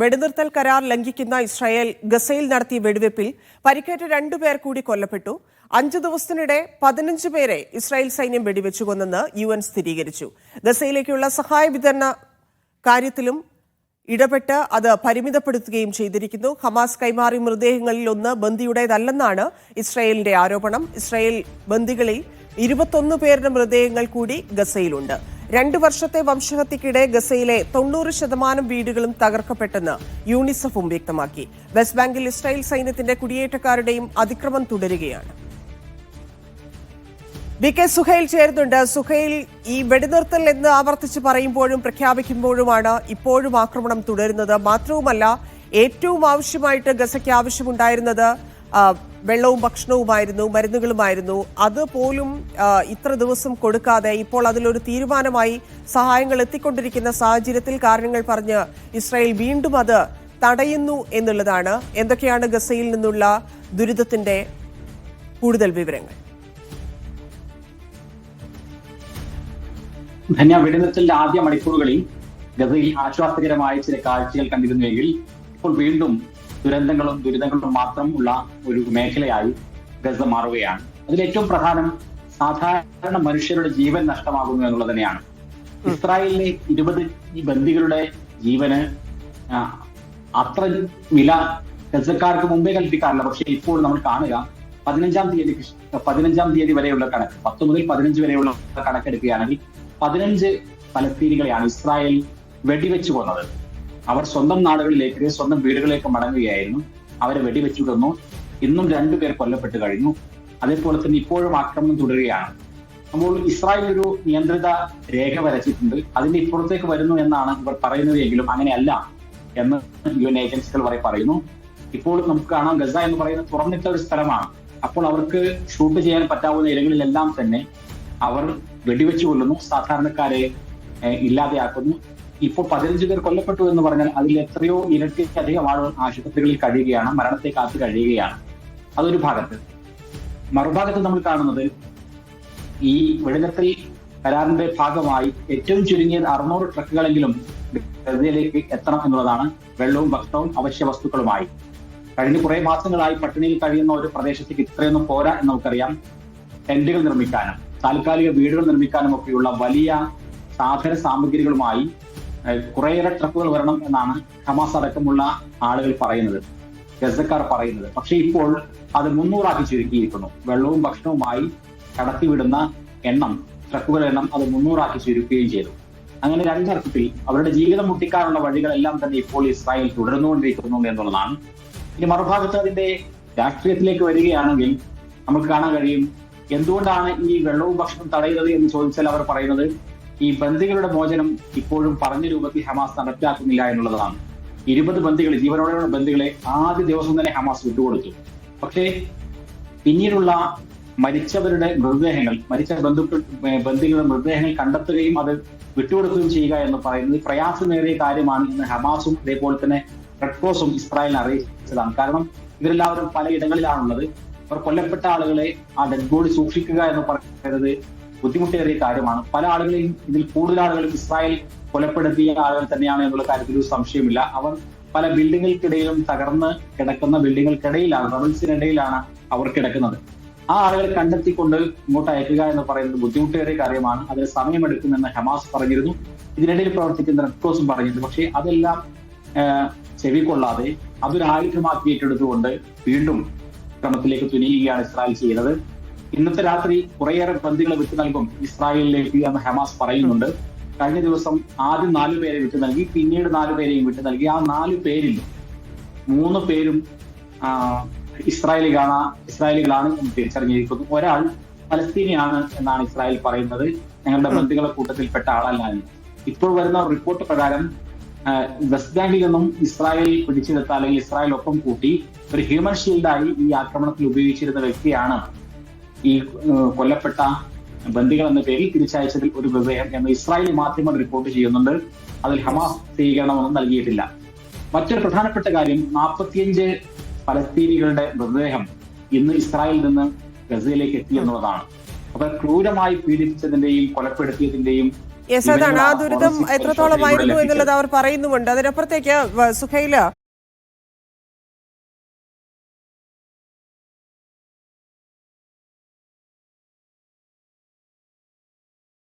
വെടിനിർത്തൽ കരാർ ലംഘിക്കുന്ന ഇസ്രായേൽ ഗസയിൽ നടത്തിയ വെടിവെപ്പിൽ പരിക്കേറ്റ രണ്ടുപേർ കൂടി കൊല്ലപ്പെട്ടു. അഞ്ചു ദിവസത്തിനിടെ പതിനഞ്ച് പേരെ ഇസ്രായേൽ സൈന്യം വെടിവെച്ചു കൊന്നെന്ന് യു എൻ സ്ഥിരീകരിച്ചു. ഗസയിലേക്കുള്ള സഹായ വിതരണ കാര്യത്തിലും ഇടപെട്ട് അത് പരിമിതപ്പെടുത്തുകയും ചെയ്തിരിക്കുന്നു. ഹമാസ് കൈമാറി മൃതദേഹങ്ങളിൽ ഒന്ന് ബന്ദിയുടേതല്ലെന്നാണ് ഇസ്രായേലിന്റെ ആരോപണം. ഇസ്രായേൽ ബന്ദികളിൽ ഇരുപത്തൊന്ന് പേരുടെ മൃതദേഹങ്ങൾ കൂടി ഗസയിലുണ്ട്. രണ്ടു വർഷത്തെ വംശഹത്യക്കിടെ ഗസയിലെ തൊണ്ണൂറ് ശതമാനം വീടുകളും തകർക്കപ്പെട്ടെന്ന് യൂണിസെഫും വ്യക്തമാക്കി. വെസ്റ്റ് ബാങ്കിൽ ഇസ്രായേൽ സൈന്യത്തിന്റെ കുടിയേറ്റക്കാരുടെയും അതിക്രമം തുടരുകയാണ്. വി കെ സുഹൈൽ ചേരുന്നുണ്ട്. സുഹൈൽ ഈ വെടിനിർത്തൽ എന്ന് ആവർത്തിച്ച് പറയുമ്പോഴും പ്രഖ്യാപിക്കുമ്പോഴുമാണ് ഇപ്പോഴും ആക്രമണം തുടരുന്നത്. മാത്രവുമല്ല ഏറ്റവും ആവശ്യമായിട്ട് ഗസയ്ക്ക് ആവശ്യമുണ്ടായിരുന്നത് വെള്ളവും ഭക്ഷണവുമായിരുന്നു മരുന്നുകളുമായിരുന്നു. അതുപോലും ഇത്ര ദിവസം കൊടുക്കാതെ ഇപ്പോൾ അതിലൊരു തീരുമാനമായി സഹായങ്ങൾ എത്തിക്കൊണ്ടിരിക്കുന്ന സാഹചര്യത്തിൽ കാരണങ്ങൾ പറഞ്ഞ് ഇസ്രായേൽ വീണ്ടും അത് തടയുന്നു എന്നുള്ളതാണ്. എന്തൊക്കെയാണ് ഗസയിൽ നിന്നുള്ള ദുരിതത്തിന്റെ കൂടുതൽ വിവരങ്ങൾ? ധന്യ വെടിനിർത്തലിന്റെ ആദ്യ മണിക്കൂറുകളിൽ ഗസയിൽ ആശ്വാസകരമായ ചില കാഴ്ചകൾ കണ്ടിരുന്നുവെങ്കിൽ ഇപ്പോൾ വീണ്ടും ദുരന്തങ്ങളും ദുരിതങ്ങളും മാത്രം ഉള്ള ഒരു മേഖലയായി ഗസ മാറുകയാണ്. അതിൽ ഏറ്റവും പ്രധാനം സാധാരണ മനുഷ്യരുടെ ജീവൻ നഷ്ടമാകുന്നു എന്നുള്ളത് തന്നെയാണ്. ഇസ്രായേലിലെ ഇരുപത് ബന്ദികളുടെ ജീവന് അത്ര വില ഗസക്കാർക്ക് മുമ്പേ കൽപ്പിക്കാറില്ല. പക്ഷെ ഇപ്പോൾ നമ്മൾ കാണുക പതിനഞ്ചാം തീയതി പതിനഞ്ചാം തീയതി വരെയുള്ള കണക്ക് പത്ത് മുതൽ പതിനഞ്ച് വരെയുള്ള കണക്കെടുക്കുകയാണെങ്കിൽ പതിനഞ്ച് ഫലസ്തീനികളെയാണ് ഇസ്രായേൽ വെടിവെച്ചു കൊന്നത്. അവർ സ്വന്തം നാടുകളിലേക്ക് സ്വന്തം വീടുകളിലേക്ക് മടങ്ങുകയായിരുന്നു. അവരെ വെടിവെച്ചു തന്നു ഇന്നും രണ്ടുപേർ കൊല്ലപ്പെട്ടു കഴിഞ്ഞു. അതേപോലെ തന്നെ ഇപ്പോഴും ആക്രമണം തുടരുകയാണ്. അപ്പോൾ ഇസ്രായേൽ ഒരു നിയന്ത്രിത രേഖ വരച്ചിട്ടുണ്ട്. അതിന്റെ ഇപ്പുറത്തേക്ക് വരുന്നു എന്നാണ് ഇവർ പറയുന്നത് എങ്കിലും അങ്ങനെയല്ല എന്ന് യു എൻ ഏജൻസികൾ വരെ പറയുന്നു. ഇപ്പോൾ നമുക്ക് കാണാം ഗസ എന്ന് പറയുന്നത് തുറന്നിട്ട ഒരു സ്ഥലമാണ്. അപ്പോൾ അവർക്ക് ഷൂട്ട് ചെയ്യാൻ പറ്റാവുന്ന ഇടങ്ങളിലെല്ലാം തന്നെ അവർ വെടിവെച്ചു കൊല്ലുന്നു. സാധാരണക്കാരെ ഇല്ലാതെയാക്കുന്നു. ഇപ്പോൾ പതിനഞ്ച് പേർ കൊല്ലപ്പെട്ടു എന്ന് പറഞ്ഞാൽ അതിൽ എത്രയോ ഇരട്ടിയധികം ആളുകൾ ആശുപത്രികളിൽ കഴിയുകയാണ് മരണത്തെ കാത്തു കഴിയുകയാണ്. അതൊരു ഭാഗത്ത്. മറുഭാഗത്ത് നമ്മൾ കാണുന്നത് ഈ വെടിനിർത്തൽ കരാറിന്റെ ഭാഗമായി ഏറ്റവും ചുരുങ്ങിയത് അറുന്നൂറ് ട്രക്കുകളെങ്കിലും ഗസയിലേക്ക് എത്തണം എന്നുള്ളതാണ് വെള്ളവും ഭക്ഷണവും അവശ്യ വസ്തുക്കളുമായി. കഴിഞ്ഞ കുറെ മാസങ്ങളായി പട്ടിണിയിൽ കഴിയുന്ന ഒരു പ്രദേശത്തേക്ക് ഇത്രയൊന്നും പോരാ എന്ന് നമുക്കറിയാം. ടെന്റുകൾ നിർമ്മിക്കാനും താൽക്കാലിക വീടുകൾ നിർമ്മിക്കാനും ഒക്കെയുള്ള വലിയ സാധന സാമഗ്രികളുമായി കുറേയേറെ ട്രക്കുകൾ വരണം എന്നാണ് ഹമാസ് അടക്കമുള്ള ആളുകൾ പറയുന്നത് ഗസക്കാർ പറയുന്നത്. പക്ഷേ ഇപ്പോൾ അത് മുന്നൂറാക്കി ചുരുക്കിയിരിക്കുന്നു. വെള്ളവും ഭക്ഷണവുമായി കടത്തിവിടുന്ന എണ്ണം ട്രക്കുകളുടെ എണ്ണം അത് മുന്നൂറാക്കി ചുരുക്കുകയും ചെയ്തു. അങ്ങനെ രണ്ടർത്ഥത്തിൽ അവരുടെ ജീവിതം മുട്ടിക്കാനുള്ള വഴികളെല്ലാം തന്നെ ഇപ്പോൾ ഇസ്രായേൽ തുടർന്നുകൊണ്ടിരിക്കുന്നു എന്നുള്ളതാണ്. ഇനി മറുഭാഗത്ത് അതിന്റെ രാഷ്ട്രീയത്തിലേക്ക് വരികയാണെങ്കിൽ നമുക്ക് കാണാൻ കഴിയും എന്തുകൊണ്ടാണ് ഈ വെള്ളവും ഭക്ഷണവും തടയുന്നത് എന്ന് ചോദിച്ചാൽ അവർ പറയുന്നത് ഈ ബന്ദികളുടെ മോചനം ഇപ്പോഴും പറഞ്ഞ രൂപത്തിൽ ഹമാസ് നടപ്പിലാക്കുന്നില്ല എന്നുള്ളതാണ്. ഇരുപത് ബന്ദികൾ ജീവനോടെയുള്ള ബന്ദികളെ ആദ്യ ദിവസം തന്നെ ഹമാസ് വിട്ടുകൊടുത്തു. പക്ഷേ പിന്നീടുള്ള മരിച്ചവരുടെ മൃതദേഹങ്ങൾ മരിച്ച ബന്ധുക്കൾ ബന്ധുക്കളുടെ മൃതദേഹങ്ങൾ കണ്ടെത്തുകയും അത് വിട്ടുകൊടുക്കുകയും ചെയ്യുക എന്ന് പറയുന്നത് പ്രയാസമേറിയ കാര്യമാണ് ഇന്ന് ഹമാസും അതേപോലെ തന്നെ റെഡ് ക്രോസും ഇസ്രായേലിനെ അറിയിച്ചതാണ്. കാരണം ഇവരെല്ലാവരും പല ഇടങ്ങളിലാണുള്ളത് അവർ കൊല്ലപ്പെട്ട ആളുകളെ ആ ഡെഡ് ബോഡി സൂക്ഷിക്കുക എന്ന് പറയുന്നത് ബുദ്ധിമുട്ടേറിയ കാര്യമാണ്. പല ആളുകളെയും ഇതിൽ കൂടുതൽ ആളുകളും ഇസ്രായേൽ കൊലപ്പെടുത്തിയ ആളുകൾ തന്നെയാണ് എന്നുള്ള കാര്യത്തിൽ ഒരു സംശയമില്ല. അവൻ പല ബിൽഡിങ്ങുകൾക്കിടയിലും തകർന്ന് കിടക്കുന്ന ബിൽഡിങ്ങുകൾക്കിടയിലാണ് റബിൾസിനിടയിലാണ് അവർ കിടക്കുന്നത്. ആ ആളുകളെ കണ്ടെത്തിക്കൊണ്ട് ഇങ്ങോട്ട് അയക്കുക എന്ന് പറയുന്നത് ബുദ്ധിമുട്ടേറിയ കാര്യമാണ്. അതിന് സമയമെടുക്കുമെന്ന് ഹമാസ് പറഞ്ഞിരുന്നു. ഇതിനിടയിൽ പ്രവർത്തിക്കുന്ന റെഡ് ക്രോസും പറഞ്ഞിരുന്നു. പക്ഷേ അതെല്ലാം ചെവിക്കൊള്ളാതെ അതൊരു ആയുധമാക്കി ഏറ്റെടുത്തുകൊണ്ട് വീണ്ടും ക്രമത്തിലേക്ക് തുനിയുകയാണ് ഇസ്രായേൽ ചെയ്യുന്നത്. ഇന്നത്തെ രാത്രി കുറേയേറെ ബന്ദികളെ വിട്ടു നൽകും ഇസ്രായേലിലേക്ക് എന്ന് ഹമാസ് പറയുന്നുണ്ട്. കഴിഞ്ഞ ദിവസം ആദ്യം നാലു പേരെ വിട്ടു നൽകി പിന്നീട് നാലു പേരെയും വിട്ടു നൽകി. ആ നാലു പേരിൽ മൂന്ന് പേരും ഇസ്രായേലികളാണ് ഇസ്രായേലികളാണ് എന്ന് തിരിച്ചറിഞ്ഞിരിക്കുന്നു. ഒരാൾ പലസ്തീനിയാണ് എന്നാണ് ഇസ്രായേൽ പറയുന്നത്. ഞങ്ങളുടെ ബന്ധുക്കളെ കൂട്ടത്തിൽപ്പെട്ട ആളല്ല ഇപ്പോൾ വരുന്ന റിപ്പോർട്ട് പ്രകാരം വെസ്റ്റ് ബാങ്കിൽ നിന്നും ഇസ്രായേൽ പിടിച്ചെടുത്ത അല്ലെങ്കിൽ ഇസ്രായേൽ ഒപ്പം കൂട്ടി ഒരു ഹ്യൂമൻ ഷീൽഡായി ഈ ആക്രമണത്തിൽ ഉപയോഗിച്ചിരുന്ന വ്യക്തിയാണ് ഈ കൊല്ലപ്പെട്ട ബന്ദികൾ എന്ന പേരിൽ തിരിച്ചയച്ചതിൽ ഒരു മൃതദേഹം എന്ന് ഇസ്രായേലി മാധ്യമം റിപ്പോർട്ട് ചെയ്യുന്നുണ്ട്. അതിൽ ഹമാസ് സ്ഥിരീകരണമൊന്നും നൽകിയിട്ടില്ല. മറ്റൊരു പ്രധാനപ്പെട്ട കാര്യം നാൽപ്പത്തിയഞ്ച് പലസ്തീനികളുടെ മൃതദേഹം ഇന്ന് ഇസ്രായേലിൽ നിന്ന് ഗസയിലേക്ക് എത്തി എന്നുള്ളതാണ്. അപ്പൊ ക്രൂരമായി പീഡിപ്പിച്ചതിന്റെയും കൊലപ്പെടുത്തിയതിന്റെയും യെസ് അതാണ്. ആ ദുരിതം എത്രത്തോളമായിരുന്നു എന്നുള്ളത് അവർ പറയുന്നുമുണ്ട്. അതിനപ്പുറത്തേക്ക് സുഹൈല